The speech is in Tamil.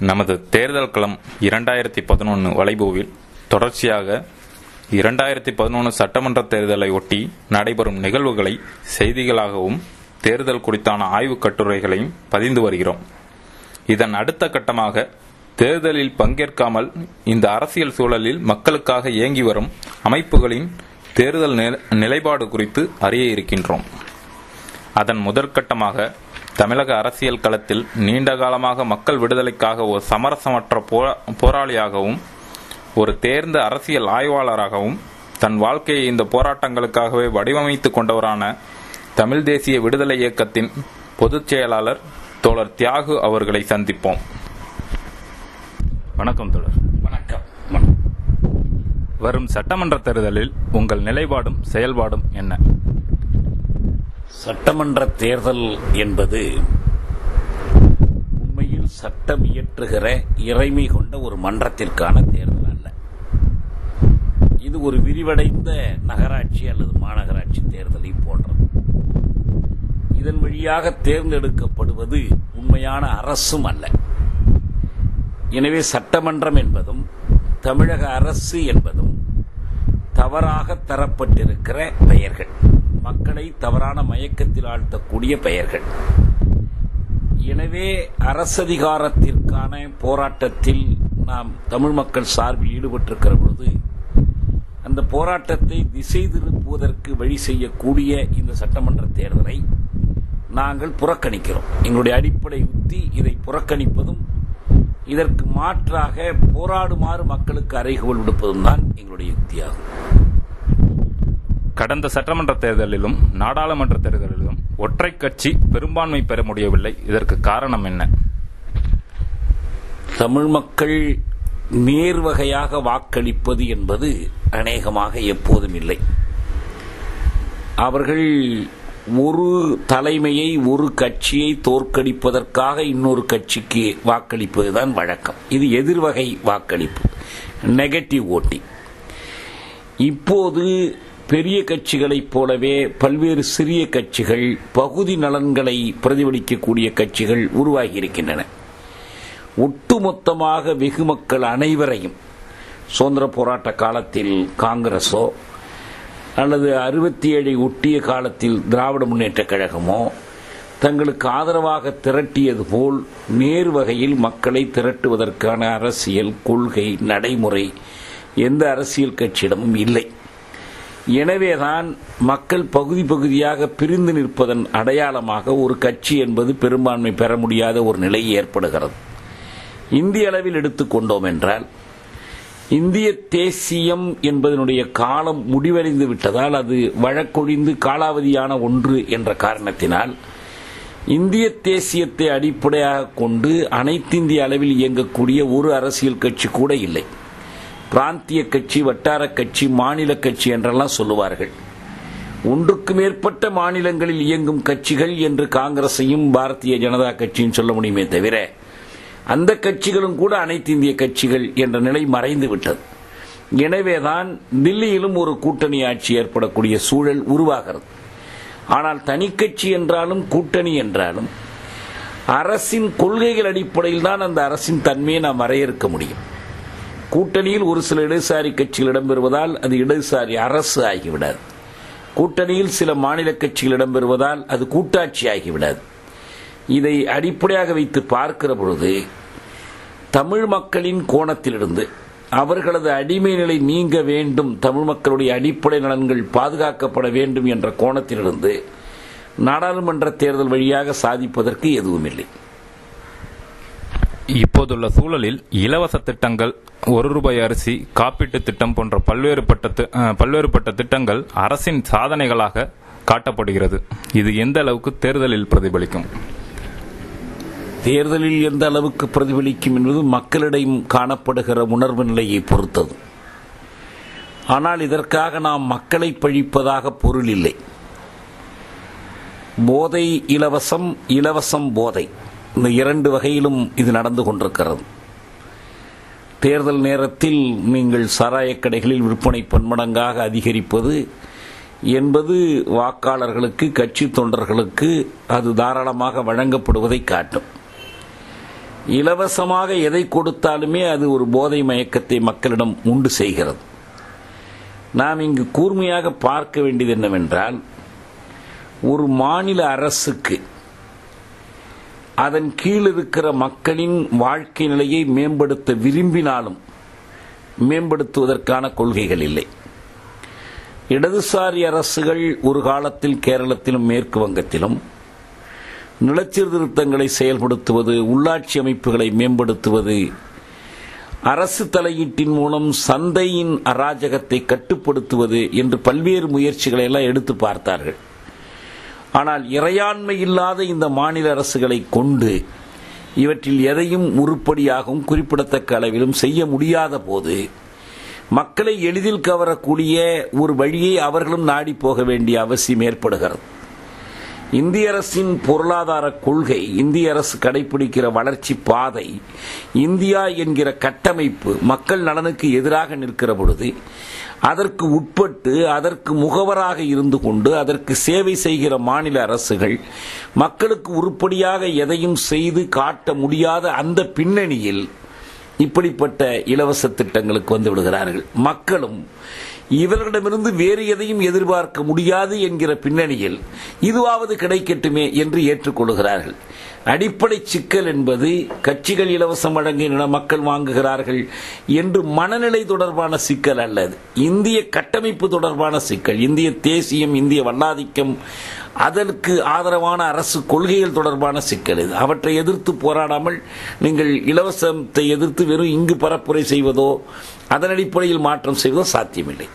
நமது தேர்தல் களம் இரண்டாயிரத்தி பதினொன்று வலைபூவில் தொடர்ச்சியாக இரண்டாயிரத்தி பதினொன்று சட்டமன்ற தேர்தலை ஒட்டி நடைபெறும் நிகழ்வுகளை செய்திகளாகவும் தேர்தல் குறித்தான ஆய்வுக் கட்டுரைகளையும் பதிந்து வருகிறோம். இதன் அடுத்த கட்டமாக தேர்தலில் பங்கேற்காமல் இந்த அரசியல் சூழலில் மக்களுக்காக இயங்கி வரும் அமைப்புகளின் தேர்தல் நில- நிலைப்பாடு குறித்து அறிய இருக்கின்றோம். அதன் முதற்கட்டமாக தமிழக அரசியல் களத்தில் நீண்ட காலமாக மக்கள் விடுதலைக்காக ஒரு சமரசமற்ற போரா- போராளியாகவும் ஒரு தேர்ந்த அரசியல் ஆய்வாளராகவும் தன் வாழ்க்கையை இந்த போராட்டங்களுக்காகவே வடிவமைத்துக் கொண்டவரான தமிழ் தேசிய விடுதலை இயக்கத்தின் பொதுச் செயலாளர் தோழர் தியாகு அவர்களை சந்திப்போம். வணக்கம் தோழர். வணக்கம். வரும் சட்டமன்ற தேர்தலில் உங்கள் நிலைப்பாடும் செயல்பாடும் என்ன? சட்டமன்ற தேர்தல் என்பது உண்மையில் சட்டம் இயற்றுகிற இறைமை கொண்ட ஒரு மன்றத்திற்கான தேர்தல் அல்ல. இது ஒரு விரிவடைந்த நகராட்சி அல்லது மாநகராட்சி தேர்தலை போன்றது. இதன் வழியாக தேர்ந்தெடுக்கப்படுவது உண்மையான அரசும் அல்ல. எனவே சட்டமன்றம் என்பதும் தமிழக அரசு என்பதும் தவறாக தரப்பட்டிருக்கிற பெயர்கள். மக்களை தவறான மயக்கத்தில் ஆழ்த்தக்கூடிய பெயர்கள். எனவே அரசதிகாரத்திற்கான போராட்டத்தில் நாம் தமிழ் மக்கள் சார்பில் ஈடுபட்டிருக்கிற பொழுது அந்த போராட்டத்தை திசை திருப்புவதற்கு வழி செய்யக்கூடிய இந்த சட்டமன்ற தேர்தலை நாங்கள் புறக்கணிக்கிறோம். எங்களுடைய அடிப்படை உத்தி இதை புறக்கணிப்பதும் இதற்கு மாற்றாக போராடுமாறு மக்களுக்கு அறைகோல் விடுப்பதும் தான் எங்களுடைய யுக்தியாகும் கடந்த சட்டமன்ற தேர்தலிலும் நாடாளுமன்ற தேர்தலிலும் ஒற்றை கட்சி பெரும்பான்மை பெற முடியவில்லை. இதற்கு காரணம் என்ன? தமிழ் மக்கள் நேர்வகையாக வாக்களிப்பது என்பது அநேகமாக எப்போதும் இல்லை. அவர்கள் ஒரு தலைமையை ஒரு கட்சியை தோற்கடிப்பதற்காக இன்னொரு கட்சிக்கு வாக்களிப்பதுதான் வழக்கம். இது எதிர்வகை வாக்களிப்பு நெகட்டிவ் ஓட்டிங். இப்போது பெரிய கட்சிகளைப் போலவே பல்வேறு சிறிய கட்சிகள் பகுதி நலன்களை பிரதிபலிக்கக்கூடிய கட்சிகள் உருவாகியிருக்கின்றன. ஒட்டுமொத்தமாக வெகு மக்கள் அனைவரையும் சுதந்திர போராட்ட காலத்தில் காங்கிரஸோ அல்லது அறுபத்தி ஏழை ஒட்டிய காலத்தில் திராவிட முன்னேற்றக் கழகமோ தங்களுக்கு ஆதரவாக திரட்டியது போல் நேர் வகையில் மக்களை திரட்டுவதற்கான அரசியல் கொள்கை நடைமுறை எந்த அரசியல் கட்சியிடமும் இல்லை. எனவேதான் மக்கள் பகுதி பகுதியாக பிரிந்து நிற்பதன் அடையாளமாக ஒரு கட்சி என்பது பெரும்பான்மை பெற முடியாத ஒரு நிலை ஏற்படுகிறது. இந்திய அளவில் எடுத்துக்கொண்டோம் என்றால் இந்திய தேசியம் என்பதனுடைய காலம் முடிவடைந்து விட்டதால் அது வழக்கொழிந்து காலாவதியான ஒன்று என்ற காரணத்தினால் இந்திய தேசியத்தை அடிப்படையாக கொண்டு அனைத்திந்திய அளவில் இயங்கக்கூடிய ஒரு அரசியல் கட்சி கூட இல்லை. பிராந்திய கட்சி வட்டார கட்சி மாநில கட்சி என்றெல்லாம் சொல்லுவார்கள். ஒன்றுக்கு மேற்பட்ட மாநிலங்களில் இயங்கும் கட்சிகள் என்று காங்கிரஸையும் பாரதிய ஜனதா கட்சியும் சொல்ல முடியுமே தவிர அந்த கட்சிகளும் கூட அனைத்து இந்திய கட்சிகள் என்ற நிலை மறைந்து விட்டது எனவேதான் தில்லியிலும் ஒரு கூட்டணி ஆட்சி ஏற்படக்கூடிய சூழல் உருவாகிறது. ஆனால் தனிக்கட்சி என்றாலும் கூட்டணி என்றாலும் அரசின் கொள்கைகள் அடிப்படையில் தான் அந்த அரசின் தன்மையை நாம் வரையறுக்க முடியும். கூட்டணியில் ஒரு சில இடதுசாரி கட்சிகள் இடம்பெறுவதால் அது இடதுசாரி அரசு ஆகிவிடாது. கூட்டணியில் சில மாநில கட்சிகள் இடம்பெறுவதால் அது கூட்டாட்சி ஆகிவிடாது. இதை அடிப்படையாக வைத்து பார்க்கிற பொழுது தமிழ் மக்களின் கோணத்திலிருந்து அவர்களது அடிமை நிலை நீங்க வேண்டும் தமிழ் மக்களுடைய அடிப்படை நலன்கள் பாதுகாக்கப்பட வேண்டும் என்ற கோணத்திலிருந்து நாடாளுமன்ற தேர்தல் வழியாக சாதிப்பதற்கு எதுவும் இல்லை இப்போதுள்ள சூழலில் இலவச திட்டங்கள் ஒரு ரூபாய் அரிசி காப்பீட்டு திட்டம் போன்ற பல்வேறுபட்ட பல்வேறுபட்ட திட்டங்கள் அரசின் சாதனைகளாக காட்டப்படுகிறது. இது எந்த அளவுக்கு தேர்தலில் பிரதிபலிக்கும்? தேர்தலில் எந்த அளவுக்கு பிரதிபலிக்கும் என்பது மக்களிடம் காணப்படுகிற உணர்வு நிலையை பொறுத்தது. ஆனால் இதற்காக நாம் மக்களை பழிப்பதாக பொருள் இல்லை. போதை இலவசம் இலவசம் போதை. இந்த இரண்டு வகையிலும் இது நடந்து கொண்டிருக்கிறது. தேர்தல் நேரத்தில் நீங்கள் சாராயக் கடைகளில் விற்பனை பன்மடங்காக அதிகரிப்பது என்பது வாக்காளர்களுக்கு கட்சி தொண்டர்களுக்கு அது தாராளமாக வழங்கப்படுவதை காட்டும். இலவசமாக எதை கொடுத்தாலுமே அது ஒரு போதை மயக்கத்தை மக்களிடம் உண்டு செய்கிறது. நாம் இங்கு கூர்மையாக பார்க்க வேண்டியது என்னவென்றால் ஒரு மாநில அரசுக்கு அதன் கீழ் இருக்கிற மக்களின் வாழ்க்கை நிலையை மேம்படுத்த விரும்பினாலும் மேம்படுத்துவதற்கான கொள்கைகள் இல்லை. இடதுசாரி அரசுகள் ஒரு காலத்தில் கேரளத்திலும் மேற்கு வங்கத்திலும் நிலச்சீர்திருத்தங்களை செயல்படுத்துவது உள்ளாட்சி அமைப்புகளை மேம்படுத்துவது அரசு தலையீட்டின் மூலம் சந்தையின் அராஜகத்தை கட்டுப்படுத்துவது என்று பல்வேறு முயற்சிகளை எல்லாம் எடுத்து பார்த்தார்கள். ஆனால் இறையாண்மை இல்லாத இந்த மாநில அரசுகளை கொண்டு இவற்றில் எதையும் உருப்படியாகவும் குறிப்பிடத்தக்க அளவிலும் செய்ய முடியாத போது மக்களை எளிதில் கவரக்கூடிய ஒரு வழியை அவர்களும் நாடி போக வேண்டிய அவசியம் ஏற்படுகிறது. இந்திய அரசின் பொருளாதார கொள்கை இந்திய அரசு கடைபிடிக்கிற வளர்ச்சி பாதை இந்தியா என்கிற கட்டமைப்பு மக்கள் நலனுக்கு எதிராக நிற்கிற பொழுது அதற்கு உட்பட்டு அதற்கு முகவராக இருந்து கொண்டு அதற்கு சேவை செய்கிற மாநில அரசுகள் மக்களுக்கு உருப்படியாக எதையும் செய்து காட்ட முடியாத அந்த பின்னணியில் இப்படிப்பட்ட இலவச திட்டங்களுக்கு வந்து விடுகிறார்கள். மக்களும் இவர்களிடமிருந்து வேறு எதையும் எதிர்பார்க்க முடியாது என்கிற பின்னணியில் இதுவாவது கிடைக்கட்டுமே என்று ஏற்றுக்கொள்கிறார்கள். அடிப்படை சிக்கல் என்பது கட்சிகள் இலவசம் வழங்கின மக்கள் வாங்குகிறார்கள் என்று மனநிலை தொடர்பான சிக்கல் அல்லது இந்திய கட்டமைப்பு தொடர்பான சிக்கல். இந்திய தேசியம் இந்திய வல்லாதிக்கம் அதற்கு ஆதரவான அரசு கொள்கைகள் தொடர்பான சிக்கல் இது. அவற்றை எதிர்த்து போராடாமல் நீங்கள் இலவசத்தை எதிர்த்து வெறும் இங்கு பரப்புரை செய்வதோ அதன் அடிப்படையில் மாற்றம் செய்வதோ சாத்தியமில்லை.